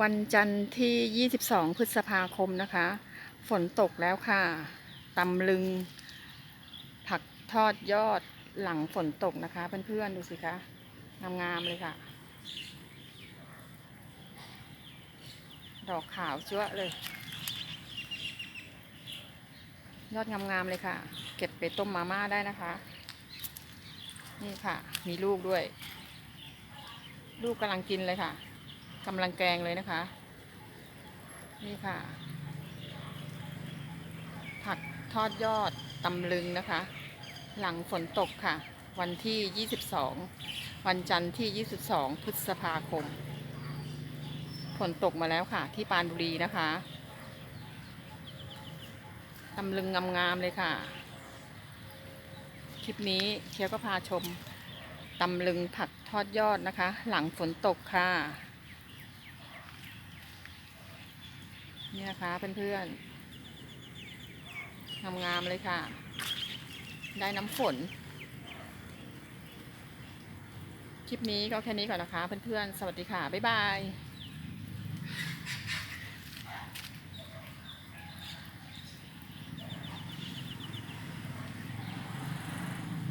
วันจันทร์ที่ 22 พฤษภาคมนะคะ ฝนตกแล้วค่ะตำลึง ผักทอดยอดหลังฝนตกนะคะ เพื่อนๆ ดูสิคะงามๆเลยค่ะ ดอกขาวจั๊วเลย ยอดงามๆเลยค่ะ เก็บไปต้มมาม่าได้นะคะ นี่ค่ะ มีลูกด้วย ลูกกำลังกินเลยค่ะ กำลังแกงเลยนะคะ นี่ค่ะ ผักทอดยอดตำลึงนะคะ หลังฝนตกค่ะ วันที่ 22 วันจันทร์ที่ 22 พฤษภาคม ฝนตกมาแล้วค่ะ ที่ปานบุรีนะคะตำลึงงามๆเลยค่ะ คลิปนี้เชียวก็พาชมตำลึงผักทอดยอดนะคะ หลังฝนตกค่ะ นี่นะคะเพื่อนๆ งามๆเลยค่ะ ได้น้ำฝน คลิปนี้ก็แค่นี้ก่อนนะคะเพื่อนๆ สวัสดีค่ะ บ๊ายบาย